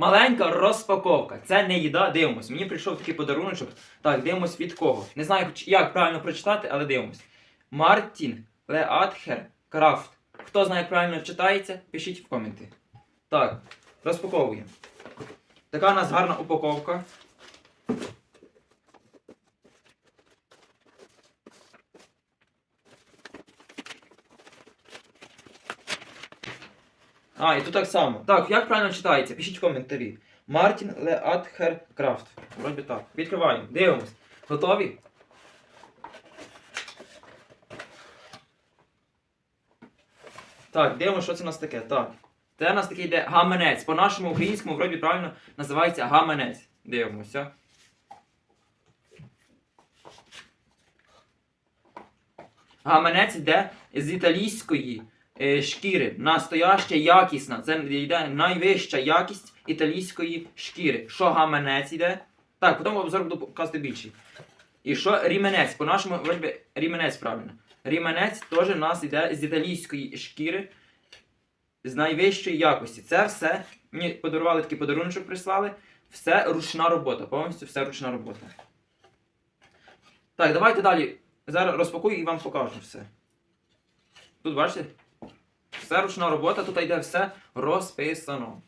Маленька розпаковка. Це не їда, дивимось. Мені прийшов такий подаруночок. Так, дивимось від кого. Не знаю, як правильно прочитати, але дивимось. Мартін Леатхер Крафт. Хто знає, як правильно читається, пишіть в коменти. Так, розпаковуємо. Така у нас гарна упаковка. А, і тут так само. Так, як правильно читається? Пишіть в коментарі. Мартін Леатхер Крафт. Вроді так. Відкриваємо. Дивимось. Готові? Так, дивимося, що це у нас таке. Так. Це у нас такий йде гаманець. По нашому українському вроді правильно називається гаманець. Дивимося. Гаманець йде з італійської шкіри. Настояща якісна. Це йде найвища якість італійської шкіри. Що гаманець йде? Так, потім обзор буду показувати більший. І що ріменець? По-нашому ріменець правильно. Ріменець теж у нас йде з італійської шкіри з найвищої якості. Це все. Мені подарували такий подарунок, прислали. Все ручна робота. Повністю все ручна робота. Так, давайте далі. Зараз розпакую і вам покажу все. Тут бачите? Все ручна робота, тут йде все розписано.